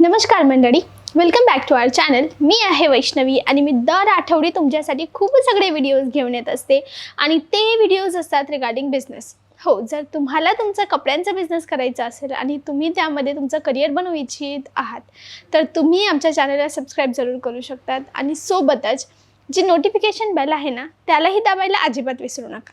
नमस्कार मंडळी. Welcome back to our channel मी आहे वैष्णवी आणि मी दर आठवडी तुमच्यासाठी खूप सगळे व्हिडिओज घेऊन येत असते आणि ते व्हिडिओज असतात रिगार्डिंग बिझनेस हो जर तुम्हाला तुमचा कपड्यांचा बिझनेस करायचा असेल आणि तुम्ही त्यामध्ये तुमचं करिअर बनवू इच्छित आहात तर तुम्ही आमच्या चॅनलला सबस्क्राईब जरूर करू शकतात आणि सोबतच जी नोटिफिकेशन बेल आहे ना त्यालाही दाबायला अजिबात विसरू नका.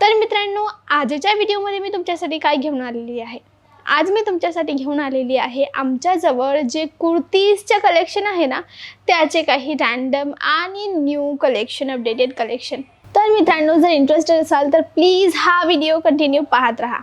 तर मित्रांनो आजच्या व्हिडिओमध्ये मी तुमच्यासाठी काय घेऊन आलेली आहे? आज मी तुमच्यासाठी घेऊन आलेली आहे आमच्याजवळ जे कुर्तीजचं कलेक्शन आहे ना त्याचे काही रँडम आणि न्यू कलेक्शन अपडेटेड कलेक्शन तर मित्रांनो जर इंटरेस्टेड असाल तर प्लीज हा व्हिडिओ कंटिन्यू पाहत राहा.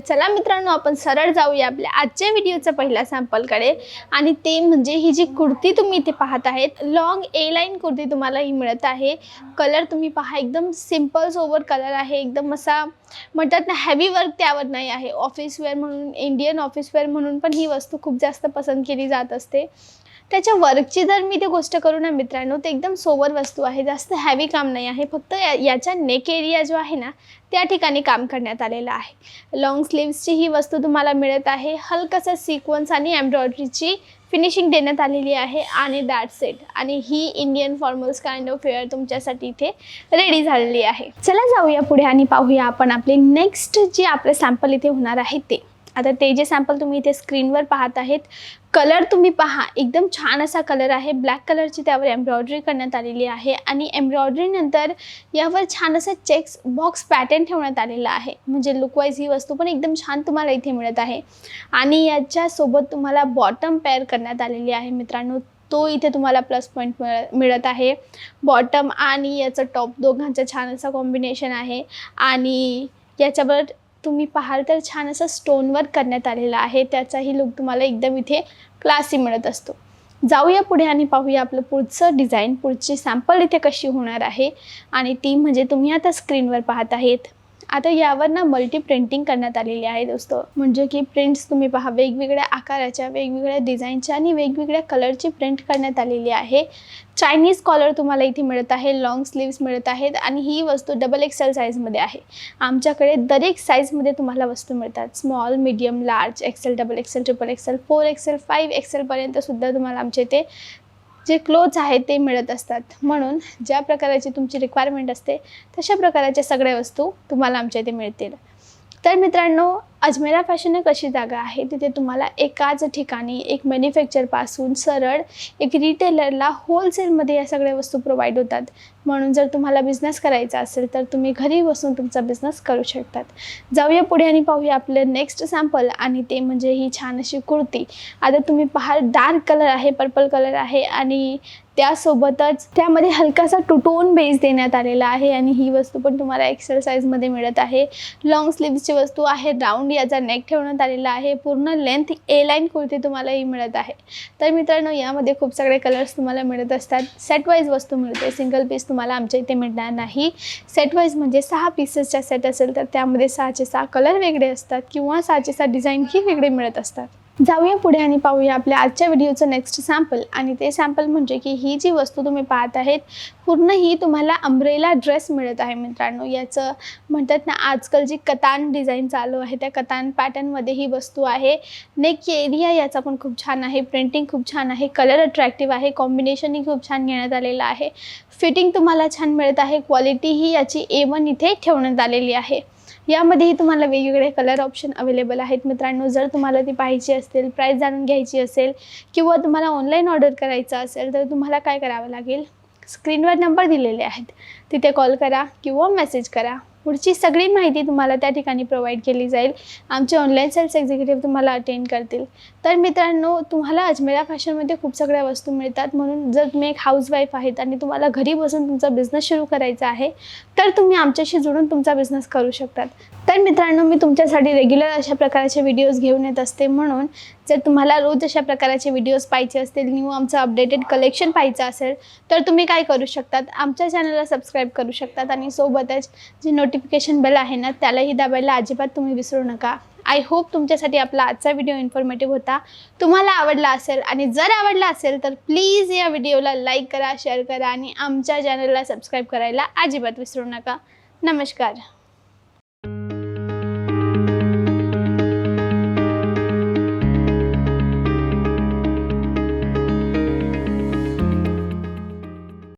चला मित्रांनो आपण सरळ जाऊया आपल्या आजच्या व्हिडिओचा पहिल्या सॅम्पलकडे. आणि ते म्हणजे ही जी कुर्ती तुम्ही इथे पाहत आहेत लॉंग ए लाईन कुर्ती तुम्हाला ही मिळत आहे. कलर तुम्ही पहा एकदम सिंपल सोबर कलर आहे. एकदम असा म्हणतात ना हॅवी वर्क त्यावर नाही आहे. ऑफिस वेअर म्हणून इंडियन ऑफिस वेअर म्हणून पण ही वस्तू खूप जास्त पसंत केली जात असते. त्याच्या वर्कची जर मी ती गोष्ट करू ना मित्रांनो ते एकदम सोबर वस्तू आहे. जास्त हॅवी काम नाही आहे. फक्त या याचा नेक एरिया जो आहे ना त्या ठिकाणी काम करण्यात आलेलं आहे. लॉंग स्लीव्सची ही वस्तू तुम्हाला मिळत आहे. हलकंसं सिक्वन्स आणि एम्ब्रॉयडरीची फिनिशिंग देण्यात आलेली आहे आणि दॅट सेट आणि ही Indian formals kind of wear तुमच्यासाठी इथे रेडी झालेली आहे. चला जाऊया पुढे आणि पाहूया आपण आपले नेक्स्ट जे आपले सॅम्पल इथे होणार आहे ते. आता ते जे सॅम्पल तुम्ही इथे स्क्रीनवर पाहत आहेत कलर तुम्ही पहा. एकदम छान असा कलर आहे. ब्लॅक कलरची त्यावर एम्ब्रॉयडरी करण्यात आलेली आहे आणि एम्ब्रॉयडरीनंतर यावर छान असं चेक्स बॉक्स पॅटर्न ठेवण्यात आलेला आहे. म्हणजे लुकवाईज ही वस्तू पण एकदम छान तुम्हाला इथे मिळत आहे. आणि याच्यासोबत तुम्हाला बॉटम पेअर करण्यात आलेली आहे मित्रांनो. तो इथे तुम्हाला प्लस पॉईंट मिळ मिळत आहे. बॉटम आणि याचं टॉप दोघांचं छान असं कॉम्बिनेशन आहे. आणि याच्यावर तुम्ही पाहाल तर छान असं स्टोनवर करण्यात आलेला आहे. त्याचाही लुक तुम्हाला एकदम इथे क्लासी मिळत असतो. जाऊया पुढे आणि पाहूया आपलं पुढचं डिझाईन पुढची सॅम्पल इथे कशी होणार आहे. आणि ती म्हणजे तुम्ही आता स्क्रीनवर पाहत आहेत. आता यावर ना मल्टी प्रिंटिंग करण्यात आलेली आहे दोस्तो. म्हणजे की प्रिंट्स तुम्ही पहा वेगवेगळ्या आकाराच्या वेगवेगळ्या डिझाईनच्या आणि वेगवेगळ्या कलरची प्रिंट करण्यात आलेली आहे. चायनीज कॉलर तुम्हाला इथे मिळत आहे लॉंग स्लीव्स मिळत आहेत आणि ही वस्तू डबल एक्सेल साईजमध्ये आहे. आमच्याकडे दरेक साईजमध्ये तुम्हाला वस्तू मिळतात. Small medium large XL double XL triple XL four XL five एक्सेलपर्यंत सुद्धा तुम्हाला आमच्या इथे जे क्लोथ्स आहेत ते मिळत असतात. म्हणून ज्या प्रकाराची तुमची रिक्वायरमेंट असते तशा प्रकाराच्या सगळ्या वस्तू तुम्हाला आमच्या इथे मिळतील. तर मित्रांनो अजमेरा फॅशन एक अशी जागा आहे? तिथे तुम्हाला एकाच ठिकाणी एक मॅन्युफॅक्चरपासून सरळ एक रिटेलरला होलसेलमध्ये या सगळ्या वस्तू प्रोव्हाइड होतात. म्हणून जर तुम्हाला बिझनेस करायचा असेल तर तुम्ही घरी बसून तुमचा बिझनेस करू शकतात. जाऊया पुढे आणि पाहूया आपलं नेक्स्ट सॅम्पल आणि ते म्हणजे ही छान अशी कुर्ती. आता तुम्ही पहाल डार्क कलर आहे पर्पल कलर आहे आणि त्यासोबतच त्यामध्ये हलकासा टुटोन बेस देण्यात आलेला आहे आणि ही वस्तू पण तुम्हाला एक्सेल साईजमध्ये मिळत आहे. लॉंग स्लीव्सची वस्तू आहे राऊंड याचा नेक ठेवण्यात आलेला आहे. पूर्ण लेंथ ए लाईन कुर्ती तुम्हाला ही मिळत आहे. तर मित्रांनो यामध्ये खूप सगळे कलर्स तुम्हाला मिळत असतात. सेट वाईज वस्तू मिळते. सिंगल पीस तुम्हाला आमच्या इथे मिळणार नाही. सेट वाईज म्हणजे सहा पीसेसच्या सेट असेल तर त्यामध्ये सहाचे सहा कलर वेगळे असतात किंवा सहाचे सहा डिझाईनही वेगळे मिळत असतात. जाऊया पुढे आणि पाहूया आपल्या आजच्या व्हिडिओचं नेक्स्ट सॅम्पल आणि ते सॅम्पल म्हणजे की ही जी वस्तू तुम्ही पाहत आहेत पूर्ण ही तुम्हाला अम्ब्रेला ड्रेस मिळत आहे मित्रांनो. याचं म्हणतात ना आजकाल जी कतान डिझाईन चालू आहे त्या कतान पॅटर्नमध्ये ही वस्तू आहे. नेक एरिया याचा पण खूप छान आहे प्रिंटिंग खूप छान आहे कलर अट्रॅक्टिव्ह आहे कॉम्बिनेशनही खूप छान घेण्यात आलेलं आहे. फिटिंग तुम्हाला छान मिळत आहे क्वालिटीही याची ए वन इथे ठेवण्यात आलेली आहे. यामध्येही तुम्हाला वेगवेगळे कलर ऑप्शन अवेलेबल आहेत. मित्रांनो जर तुम्हाला ती पाहायची असेल प्राईस जाणून घ्यायची असेल किंवा तुम्हाला ऑनलाईन ऑर्डर करायचं असेल तर तुम्हाला काय करावं लागेल? स्क्रीनवर नंबर दिलेले आहेत. तिथे कॉल करा किंवा मेसेज करा. पुढची सगळी माहिती तुम्हाला त्या ठिकाणी प्रोव्हाइड केली जाईल. आमचे ऑनलाईन सेल्स एक्झिक्युटिव्ह तुम्हाला अटेंड करतील. तर मित्रांनो तुम्हाला अजमेरा फॅशनमध्ये खूप सगळ्या वस्तू मिळतात. म्हणून जर तुम्ही एक हाऊसवाईफ आहेत आणि तुम्हाला घरी बसून तुमचा बिझनेस सुरू करायचा आहे तर तुम्ही आमच्याशी जुळून तुमचा बिझनेस करू शकतात. तर मित्रांनो मी तुमच्यासाठी रेग्युलर अशा प्रकारचे व्हिडिओज घेऊन येत असते. म्हणून जर तुम्हाला रोज अशा प्रकारचे व्हिडिओज पाहिजे असतील न्यू आमचं अपडेटेड कलेक्शन पाहिजे असेल तर तुम्ही काय करू शकतात? आमच्या चॅनलला सबस्क्राईब करू शकतात. आणि सोबतच जी नोटिफिकेशन बेल आहे ना त्यालाही दाबायला अजिबात तुम्ही विसरू नका. आय होप तुमच्यासाठी आपला आजचा व्हिडिओ इन्फॉर्मेटिव्ह होता. तुम्हाला आवडला असेल आणि जर आवडला असेल तर प्लीज या व्हिडिओला लाईक करा शेअर करा आणि आमच्या चॅनलला सबस्क्राईब करायला अजिबात विसरू नका. नमस्कार.